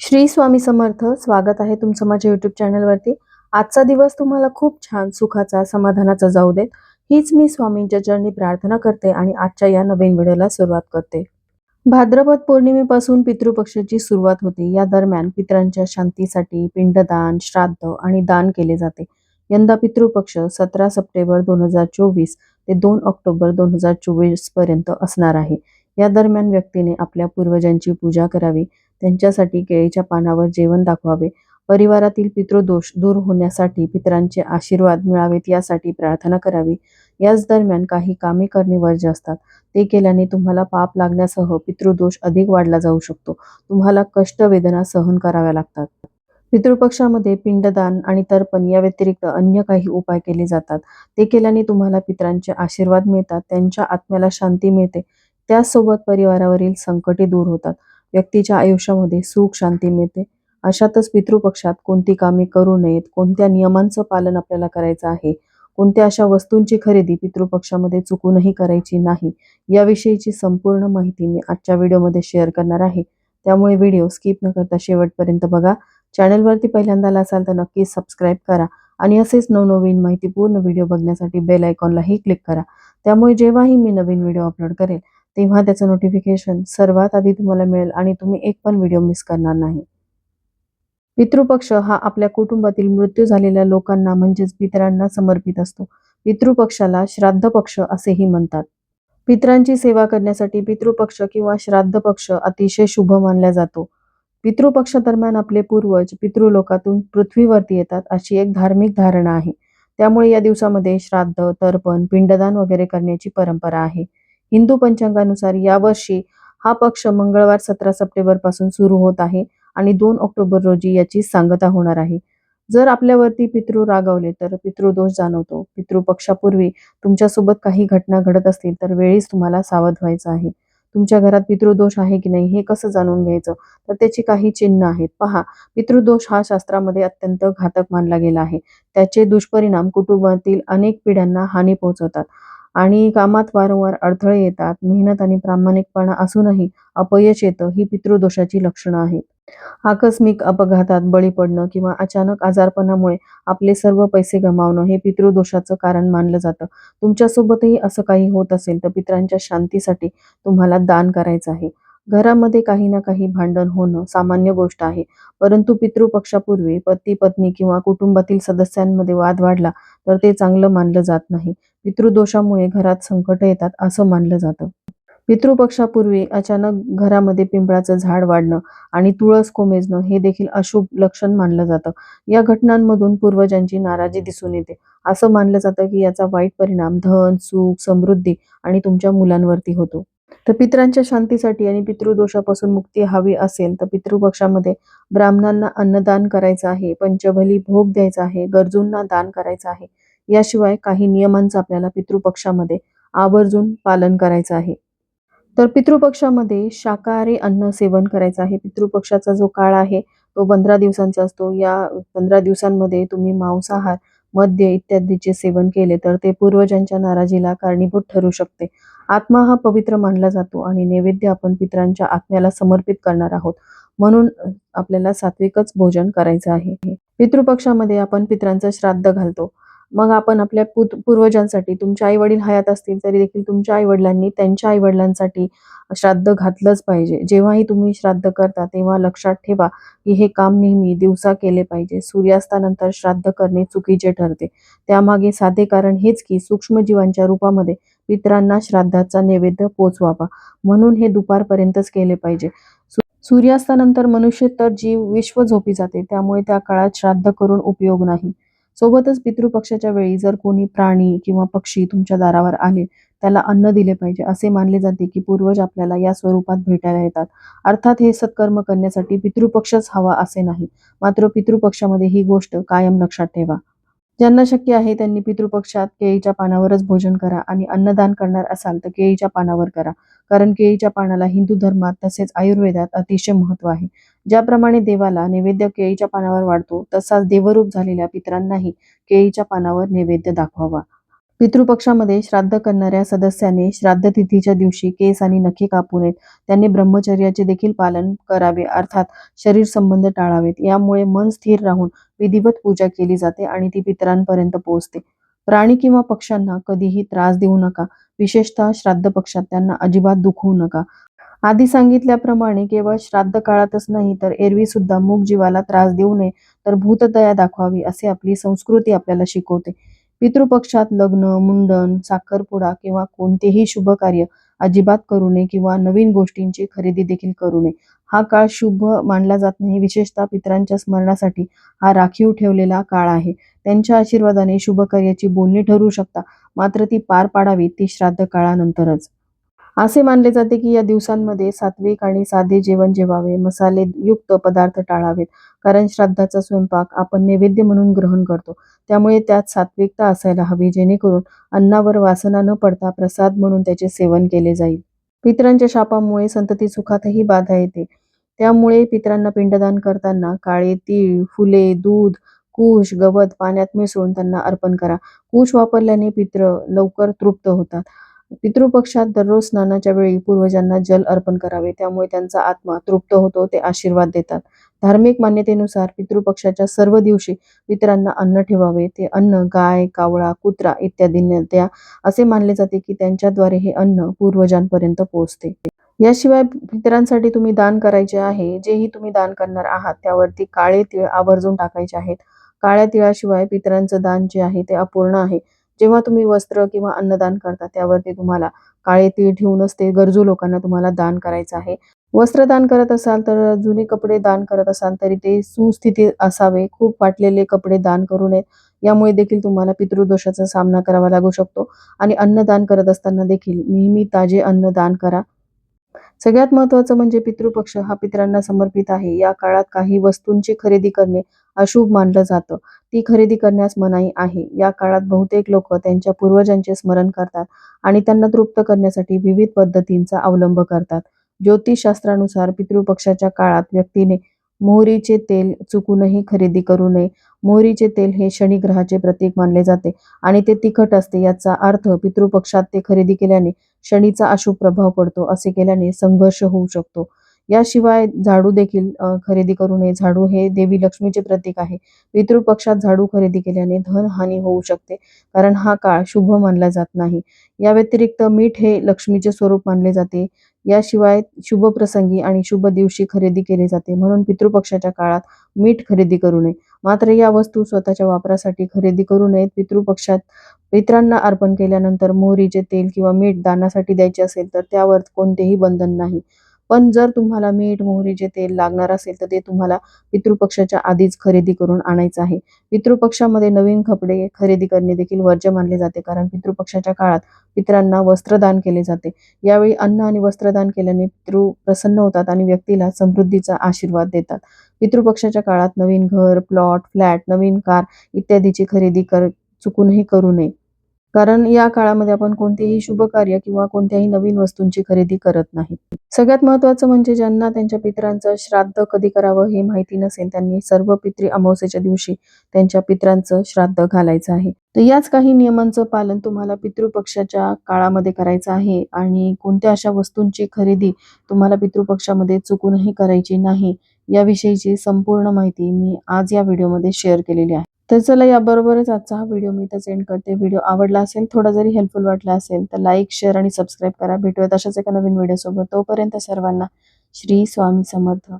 श्री स्वामी समर्थ स्वागत आहे तुमचं माझ्या युट्यूब चॅनलवरती आजचा दिवस तुम्हाला खूप छान सुखाचा समाधानाचा जाऊ देत. हीच मी स्वामींच्या चरणी प्रार्थना करते आणि आजच्या या नवीन व्हिडिओला सुरुवात करते. भाद्रपद पौर्णिमेपासून पितृपक्षाची सुरुवात होते. या दरम्यान पितरांच्या शांतीसाठी पिंडदान श्राद्ध आणि दान केले जाते. यंदा पितृपक्ष सतरा सप्टेंबर दोन हजार चोवीस ते दोन ऑक्टोबर दोन हजार चोवीसपर्यंत असणार आहे. या दरम्यान व्यक्तीने आपल्या पूर्वजांची पूजा करावी. त्यांच्यासाठी केळीच्या पानावर जेवण दाखवावे. परिवारातील पितृदोष दूर होण्यासाठी पितरांचे आशीर्वाद मिळावेत यासाठी प्रार्थना करावी. याच दरम्यान काही कामे करणे वर्ज्य असतात. ते केल्याने तुम्हाला पाप लागण्यासह पितृदोष अधिक वाढला जाऊ शकतो. तुम्हाला कष्ट वेदना सहन कराव्या लागतात. पितृपक्षामध्ये पिंडदान आणि तर्पण या व्यतिरिक्त अन्य काही उपाय केले जातात. ते केल्याने तुम्हाला पितरांचे आशीर्वाद मिळतात त्यांच्या आत्म्याला शांती मिळते. त्याचसोबत परिवारावरील संकटे दूर होतात. व्यक्तीच्या आयुष्यामध्ये सुख शांती मिळते. अशातच पितृपक्षात कोणती कामे करू नयेत कोणत्या नियमांचं पालन आपल्याला करायचं आहे कोणत्या अशा वस्तूंची खरेदी पितृपक्षामध्ये चुकूनही करायची नाही याविषयीची संपूर्ण माहिती मी आजच्या व्हिडिओमध्ये शेअर करणार आहे. त्यामुळे व्हिडिओ स्किप न करता शेवटपर्यंत बघा. चॅनलवरती पहिल्यांदा आला असाल तर नक्कीच सबस्क्राईब करा आणि असेच नवनवीन माहितीपूर्ण व्हिडिओ बघण्यासाठी बेल आयकॉनलाही क्लिक करा. त्यामुळे जेव्हाही मी नवीन व्हिडिओ अपलोड करेल तेव्हा त्याचं नोटिफिकेशन सर्वात आधी तुम्हाला मिळेल आणि तुम्ही एक पण व्हिडिओ मिस करणार नाही. पितृपक्ष हा आपल्या कुटुंबातील मृत्यू झालेल्या लोकांना म्हणजेच पितरांना समर्पित असतो. पितृपक्षाला श्राद्ध पक्ष असेही म्हणतात. पितरांची सेवा करण्यासाठी पितृपक्ष किंवा श्राद्ध पक्ष अतिशय शुभ मानला जातो. पितृपक्ष दरम्यान आपले पूर्वज पितृलोकातून पृथ्वीवरती येतात अशी एक धार्मिक धारणा आहे. त्यामुळे या दिवसामध्ये श्राद्ध तर्पण पिंडदान वगैरे करण्याची परंपरा आहे. हिंदू पंचांगानुसार यावर्षी हा पक्ष मंगळवार सतरा सप्टेंबरपासून सुरू होत आहे आणि दोन ऑक्टोबर रोजी याची सांगता होणार आहे. जर आपल्यावरती पितृ रागवले तर पितृदोष जाणवतो. पितृपक्षापूर्वी तुमच्यासोबत काही घटना घडत असतील तर वेळीच तुम्हाला सावध व्हायचं आहे. तुमच्या घरात पितृदोष आहे की नाही हे कसं जाणून घ्यायचं? तर त्याची काही चिन्ह आहेत. पहा पितृदोष हा शास्त्रामध्ये अत्यंत घातक मानला गेला आहे. त्याचे दुष्परिणाम कुटुंबातील अनेक पिढ्यांना हानी पोहोचवतात. आणि कामात वारंवार अडथळे येतात मेहनत आणि प्रामाणिकपणा असूनही अपयश येतं ही पितृदोषाची लक्षणं आहेत. आकस्मिक अपघातात बळी पडणं किंवा अचानक आजारपणामुळे आपले सर्व पैसे गमावणं हे पितृदोषाचं कारण मानलं जातं. तुमच्यासोबतही असं काही होत असेल तर पितरांच्या शांतीसाठी तुम्हाला दान करायचं आहे. घरामध्ये काही ना काही भांडण होणं सामान्य गोष्ट आहे. परंतु पितृपक्षापूर्वी पती पत्नी किंवा कुटुंबातील सदस्यांमध्ये वाद वाढला तर ते चांगलं मानलं जात नाही. पितृदोषामुळे घरात संकट येतात असं मानलं जातं. पितृपक्षापूर्वी अचानक घरामध्ये पिंपळाचं झाड वाढणं आणि तुळस कोमेजणं हे देखील अशुभ लक्षण मानलं जातं. या घटनांमधून पूर्वजांची नाराजी दिसून येते. असं मानलं जातं की याचा वाईट परिणाम धन सुख समृद्धी आणि तुमच्या मुलांवरती होतो. तर पितरांच्या शांतीसाठी आणि पितृदोषापासून मुक्ती हवी असेल तर पितृपक्षामध्ये ब्राह्मणांना अन्नदान करायचं आहे पंचबली भोग द्यायचा आहे गरजूंना दान करायचं आहे याशिवाय काही नियमांचं आपल्याला पितृपक्षामध्ये आवर्जून पालन करायचं आहे. तर पितृपक्षामध्ये शाकाहारी अन्न सेवन करायचं आहे. पितृपक्षाचा जो काळ आहे तो पंधरा दिवसांचा असतो. या पंधरा दिवसांमध्ये तुम्ही मांसाहार मद्य इत्यादीचे सेवन केले तर ते पूर्वजांच्या नाराजीला कारणीभूत ठरू शकते. आत्मा हा पवित्र मानला जातो आणि नैवेद्य आपण पितरांच्या आत्म्याला समर्पित करणार आहोत. म्हणून आपल्याला सात्विकच भोजन करायचं आहे. पितृपक्षामध्ये आपण पित्रांचं श्राद्ध घालतो. मग आपण आपल्या पुत पूर्वजांसाठी तुमच्या आई वडील हयात असतील तरी देखील तुमच्या आई वडिलांनी त्यांच्या आई वडिलांसाठी श्राद्ध घातलंच पाहिजे. जेव्हाही तुम्ही श्राद्ध करता तेव्हा लक्षात ठेवा की हे काम नेहमी दिवसा केले पाहिजे. सूर्यास्तानंतर श्राद्ध करणे चुकीचे ठरते. त्यामागे साधे कारण हेच की सूक्ष्मजीवांच्या रूपामध्ये पितरांना श्राद्धाचा नैवेद्य पोचवावा. म्हणून हे दुपारपर्यंतच केले पाहिजे. सूर्यास्तानंतर मनुष्य तर जीव विश्व झोपी जाते त्यामुळे त्या काळात श्राद्ध करून उपयोग नाही. सोबतच पितृपक्षाच्या वेळी जर कोणी प्राणी किंवा पक्षी तुमच्या दारावर आले त्याला अन्न दिले पाहिजे असे मानले जाते की पूर्वज आपल्याला या स्वरूपात भेटायला येतात. अर्थात हे सत्कर्म करण्यासाठी पितृपक्षच हवा असे नाही. मात्र पितृपक्षामध्ये ही गोष्ट कायम लक्षात ठेवा. ज्यांना शक्य आहे त्यांनी पितृपक्षात केळीच्या पानावरच भोजन करा आणि अन्नदान करणार असाल तर केळीच्या पानावर करा. कारण केळीच्या पानाला हिंदू धर्मात तसेच आयुर्वेदात अतिशय महत्त्व आहे. ज्याप्रमाणे देवाला नैवेद्य केळीच्या पानावर वाढतो तसाच देवरूप झालेल्या पितरांनाही केळीच्या पानावर नैवेद्य दाखवावा. पितृपक्षामध्ये श्राद्ध करणाऱ्या सदस्याने श्राद्ध तिथीच्या दिवशी केस आणि नखे कापू नयेत त्यांनी ब्रह्मचर्याचे देखील पालन करावे अर्थात शरीर संबंध टाळावेत. यामुळे मन स्थिर राहून विधिवत पूजा केली जाते आणि ती पितरांपर्यंत पोहोचते. प्राणी किंवा पक्ष्यांना कधीही त्रास देऊ नका. विशेषतः श्राद्ध पक्षात त्यांना अजिबात दुखवू नका. आधी सांगितल्याप्रमाणे केवळ श्राद्ध काळातच नाही तर एरवी सुद्धा मूग जीवाला त्रास देऊ नये तर भूतदया दाखवावी असे आपली संस्कृती आपल्याला शिकवते. पितृपक्षात लग्न मुंडन साखरपुडा किंवा कोणतेही शुभ कार्य अजिबात करू नये किंवा नवीन गोष्टींची खरेदी देखील करू नये. हा काळ शुभ मानला जात नाही विशेषतः पितरांच्या स्मरणासाठी हा राखीव ठेवलेला काळ आहे. त्यांच्या आशीर्वादाने शुभ कार्याची बोलणी ठरू शकता मात्र ती पार पाडावी ती श्राद्ध काळानंतरच. असे मानले जाते की या दिवसांमध्ये सात्विक आणि साधे जेवण जेवावे मसाले युक्त पदार्थ टाळावेत. कारण श्राद्धाचा स्वयंपाक आपण नैवेद्य म्हणून ग्रहण करतो. त्यामुळे त्यात सात्विकता असायला हवी जेणेकरून अन्नावर वासना न पडता प्रसाद म्हणून त्याचे सेवन केले जाईल. पितरांच्या शापामुळे संतती सुखातही बाधा येते. त्यामुळे पितरांना पिंडदान करताना काळे तीळ फुले दूध कुश गवत पाण्यात मिसळून त्यांना अर्पण करा. कुश वापरल्याने पित्र लवकर तृप्त होतात. पितृपक्षात दररोज स्नानाच्या वेळी पूर्वजांना जल अर्पण करावे. त्यामुळे त्यांचा आत्मा तृप्त होतो ते आशीर्वाद देतात. धार्मिक मान्यतेनुसार पितृपक्षाच्या सर्व दिवशी पितरांना अन्न ठेवावे. ते अन्न गाय कावळा कुत्रा इत्यादींना द्या असे मानले जाते की त्यांच्याद्वारे हे अन्न पूर्वजांपर्यंत पोहोचते. याशिवाय पितरांसाठी तुम्ही दान करायचे आहे. जेही तुम्ही दान करणार आहात त्यावरती काळे तिळ आवर्जून टाकायचे आहेत. काळ्या तिळाशिवाय पितरांचं दान जे आहे ते अपूर्ण आहे. जेव्हा तुम्ही वस्त्र किंवा अन्नदान करता त्यावरती तुम्हाला काळे तीळ ठेवूनच ते गरजू लोकांना तुम्हाला दान करायचं आहे. वस्त्र दान करत असाल तर जुने कपडे दान करत असाल तरी ते सुस्थितीत असावे. खूप फाटलेले कपडे दान करू नयेत. यामुळे देखील तुम्हाला पितृदोषाचा सामना करावा लागू शकतो. आणि अन्नदान करत असताना देखील नेहमी ताजे अन्न दान करा. सगळ्यात महत्वाचं म्हणजे पितृपक्ष हा पितरांना समर्पित आहे. या काळात काही वस्तूंची खरेदी करणे अशुभ मानलं जातं. ती खरेदी करण्यास मनाई आहे. या काळात बहुतेक लोक त्यांच्या पूर्वजांचे स्मरण करतात आणि त्यांना तृप्त करण्यासाठी विविध पद्धतींचा अवलंब करतात. ज्योतिषशास्त्रानुसार पितृपक्षाच्या काळात व्यक्तीने मोहरीचे तेल चुकूनही खरेदी करू नये. मोहरीचे तेल हे शनिग्रहाचे प्रतीक मानले जाते आणि ते तिखट असते. याचा अर्थ पितृपक्षात ते खरेदी केल्याने शनीचा अशुभ प्रभाव पडतो असे केल्याने संघर्ष होऊ शकतो. याशिवाय झाडू देखील खरेदी करू नये झाडू हे देवी लक्ष्मीचे प्रतीक आहे. पितृपक्षात झाडू खरेदी केल्याने धन हानी होऊ शकते कारण हा काळ शुभ मानला जात नाही. या व्यतिरिक्त मीठ हे लक्ष्मीचे स्वरूप मानले जाते. याशिवाय शुभ प्रसंगी आणि शुभ दिवशी खरेदी केली जाते म्हणून पितृपक्षाच्या काळात मीठ खरेदी करू नये. मात्र या वस्तू स्वतःच्या वापरासाठी खरेदी करू नयेत. पितृपक्षात पित्रांना अर्पण केल्यानंतर मोहरीचे तेल किंवा मीठ दानासाठी द्यायचे असेल तर त्यावर कोणतेही बंधन नाही. पण जर तुम्हाला मीठ मोहरीचे तेल लागणार असेल तर ते तुम्हाला पितृपक्षाच्या आधीच खरेदी करून आणायचं आहे. पितृपक्षामध्ये नवीन कपडे खरेदी करणे देखील वर्ज्य मानले जाते कारण पितृपक्षाच्या काळात पितरांना वस्त्रदान केले जाते. यावेळी अन्न आणि वस्त्रदान केल्याने पितृ प्रसन्न होतात आणि व्यक्तीला समृद्धीचा आशीर्वाद देतात. पितृपक्षाच्या काळात नवीन घर प्लॉट फ्लॅट नवीन कार इत्यादीची खरेदी कर चुकूनही करू नये. कारण या काळामध्ये आपण कोणतेही शुभ कार्य किंवा कोणत्याही नवीन वस्तूंची खरेदी करत नाही. सगळ्यात महत्वाचं म्हणजे ज्यांना त्यांच्या पितरांचं श्राद्ध कधी करावं हे माहिती नसेल त्यांनी सर्व पित्री अमावस्येच्या दिवशी त्यांच्या पितरांचं श्राद्ध घालायचं आहे. तर याच काही नियमांचं पालन तुम्हाला पितृपक्षाच्या काळामध्ये करायचं आहे आणि कोणत्या अशा वस्तूंची खरेदी तुम्हाला पितृपक्षामध्ये चुकूनही करायची नाही याविषयीची संपूर्ण माहिती मी आज या व्हिडिओमध्ये शेअर केलेली आहे. तर चला याबरोबरच आजचा हा व्हिडिओ मी इथंच एंड करते. व्हिडिओ आवडला असेल थोडा जरी हेल्पफुल वाटला असेल तर लाईक शेअर आणि सबस्क्राईब करा. भेटूयात अशाच एका नवीन व्हिडिओसोबत तोपर्यंत सर्वांना श्री स्वामी समर्थ.